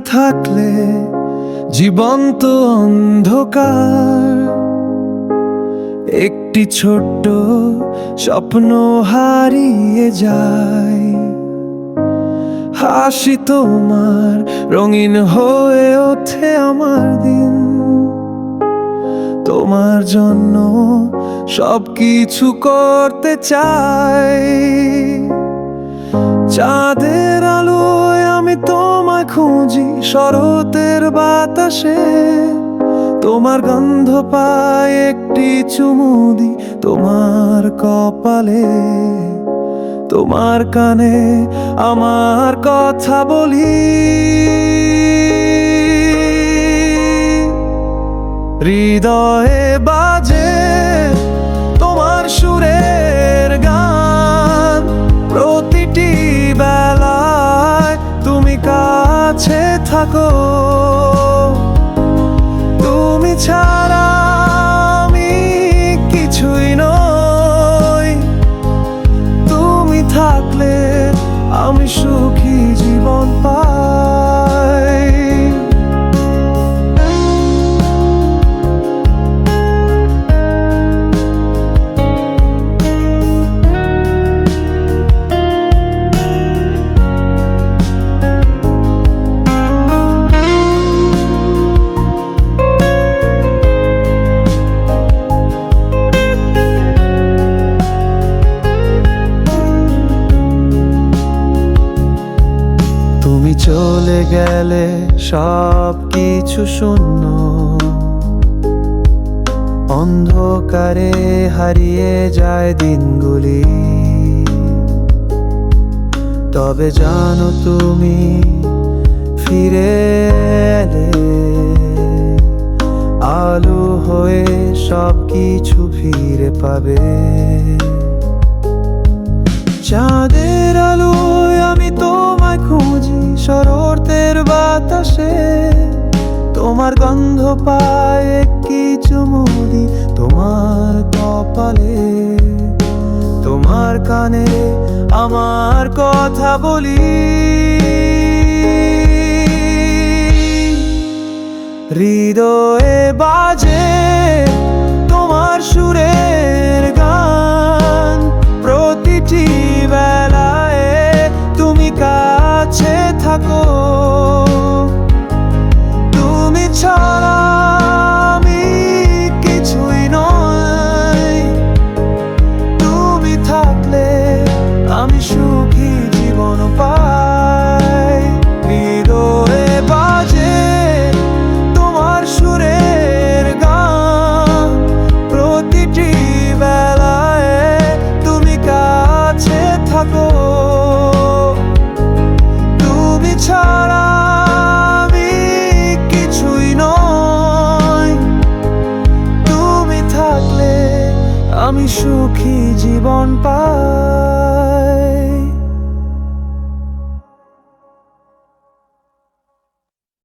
থাকলে জীবন্ত অন্ধকার। একটি ছোট্ট স্বপ্ন হারিয়ে যায়। হাসি তোমার রঙিন হয়ে ওঠে আমার দিন। তোমার জন্য সব কিছু করতে চাই। চাঁদের তোমায় খুঁজি শরতের বাতাসে। তোমার গন্ধ পাই একটি চুমুদি তোমার কপালে। তোমার কানে আমার কথা বলি। হৃদয়ে বাজে তোমার সুরের গান। থাকো। তুমি ছাড়া আমি কিছুই নই। তুমি থাকলে আমি সুখী চলে গেলে সব কিছু শূন্য। অন্ধকারে হারিয়ে যায় দিনগুলি। তবে জানো তুমি, ফিরে এলে আলো হয়ে সব কিছু ফিরে পাবে। চাঁদের বাতাসে তোমার গন্ধ পায় কি চুমুদি তোমার কপালে। তোমার কানে আমার কথা বলি। হৃদয়ে বাজে সুখী জীবন পাই